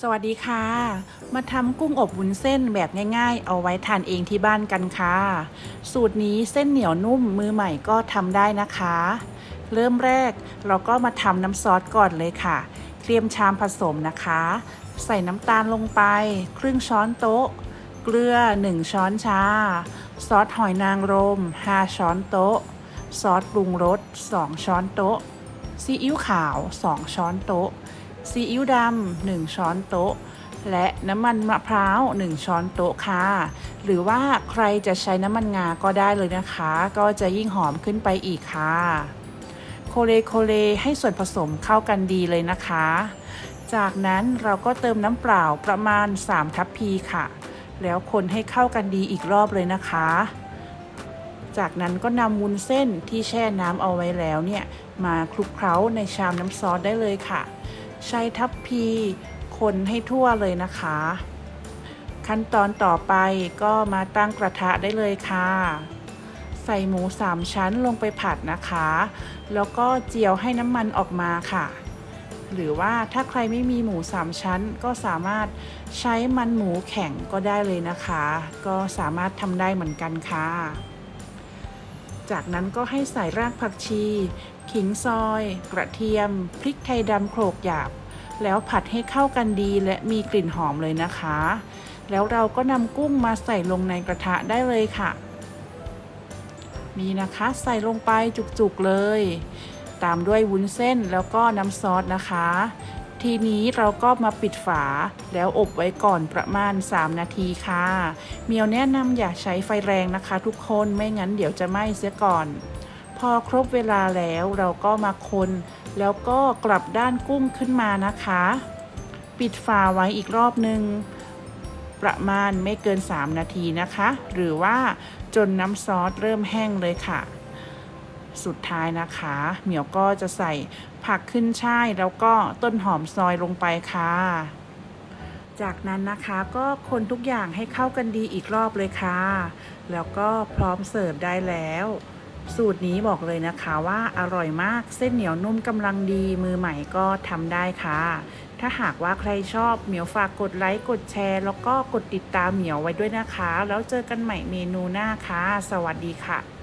สวัสดีค่ะ มาทำกุ้งอบวุ้นเส้นแบบง่ายๆ เอาไว้ทานเองที่บ้านกันค่ะ สูตรนี้เส้นเหนียวนุ่มมือใหม่ก็ทำได้นะคะ เริ่มแรกเราก็มาทำน้ำซอสก่อนเลยค่ะ เตรียมชามผสมนะคะ ใส่น้ำตาลลงไป ครึ่งช้อนโต๊ะ เกลือ 1 ช้อนชา ซอสหอยนางรม 5 ช้อนโต๊ะ ซอสปรุงรส 2 ช้อนโต๊ะ ซีอิ๊วขาว 2 ช้อนโต๊ะ ซีอิ๊วดำ1ช้อนโต๊ะ และน้ำมันมะพร้าว 1 ช้อนโต๊ะค่ะ หรือว่าใครจะใช้น้ำมันงาก็ได้เลยนะคะ ก็จะยิ่งหอมขึ้นไปอีกค่ะ โคเลโคเลให้ส่วนผสมเข้ากันดีเลยนะคะ จากนั้นเราก็เติมน้ำเปล่าประมาณ 3 ทัพพีค่ะ แล้วคนให้เข้ากันดีอีกรอบเลยนะคะจากนั้นก็นำวุ้นเส้นที่แช่น้ำเอาไว้แล้วเนี่ย มาคลุกเคล้าในชามน้ำซอสได้เลยค่ะ ใช้ทัพพีคนให้ทั่วเลยนะคะ ขั้นตอนต่อไปก็มาตั้งกระทะได้เลยค่ะ ใส่หมูสามชั้นลงไปผัดนะคะ แล้วก็เจียวให้น้ำมันออกมาค่ะหรือว่าถ้าใครไม่มีหมูสามชั้นก็สามารถใช้มันหมูแข็งก็ได้เลยนะคะ ก็สามารถทำได้เหมือนกันค่ะ จากนั้นก็ให้ใส่รากผักชี ขิงซอย กระเทียม พริกไทยดำโขลกหยาบ แล้วผัดให้เข้ากันดีและมีกลิ่นหอมเลยนะคะ แล้วเราก็นำกุ้งมาใส่ลงในกระทะได้เลยค่ะมีนะคะใส่ลงไปจุกๆเลย ตามด้วยวุ้นเส้นแล้วก็น้ำซอสนะคะ ทีนี้เราก็มาปิดฝาแล้วอบไว้ก่อนประมาณ 3 นาทีค่ะ เมียวแนะนำอย่าใช้ไฟแรงนะคะ ทุกคนไม่งั้นเดี๋ยวจะไหม้เสียก่อน พอครบเวลาแล้วเราก็มาคน แล้วก็กลับด้านกุ้งขึ้นมานะคะ ปิดฝาไว้อีกรอบหนึ่งประมาณไม่เกิน 3 นาทีนะคะ หรือว่าจนน้ำซอสเริ่มแห้งเลยค่ะ สุดท้ายนะคะ เหมียวก็จะใส่ผักขึ้นช่ายแล้วก็ต้นหอมซอยลงไปค่ะ จากนั้นนะคะก็คนทุกอย่างให้เข้ากันดีอีกรอบเลยค่ะ แล้วก็พร้อมเสิร์ฟได้แล้ว สูตรนี้บอกเลยนะคะว่าอร่อยมากเส้นเหนียวนุ่มกำลังดีมือใหม่ก็ทำได้ค่ะ ถ้าหากว่าใครชอบเหมียวฝากกดไลค์กดแชร์ แล้วก็กดติดตามเหมียวไว้ด้วยนะคะ แล้วเจอกันใหม่เมนูหน้าค่ะ สวัสดีค่ะ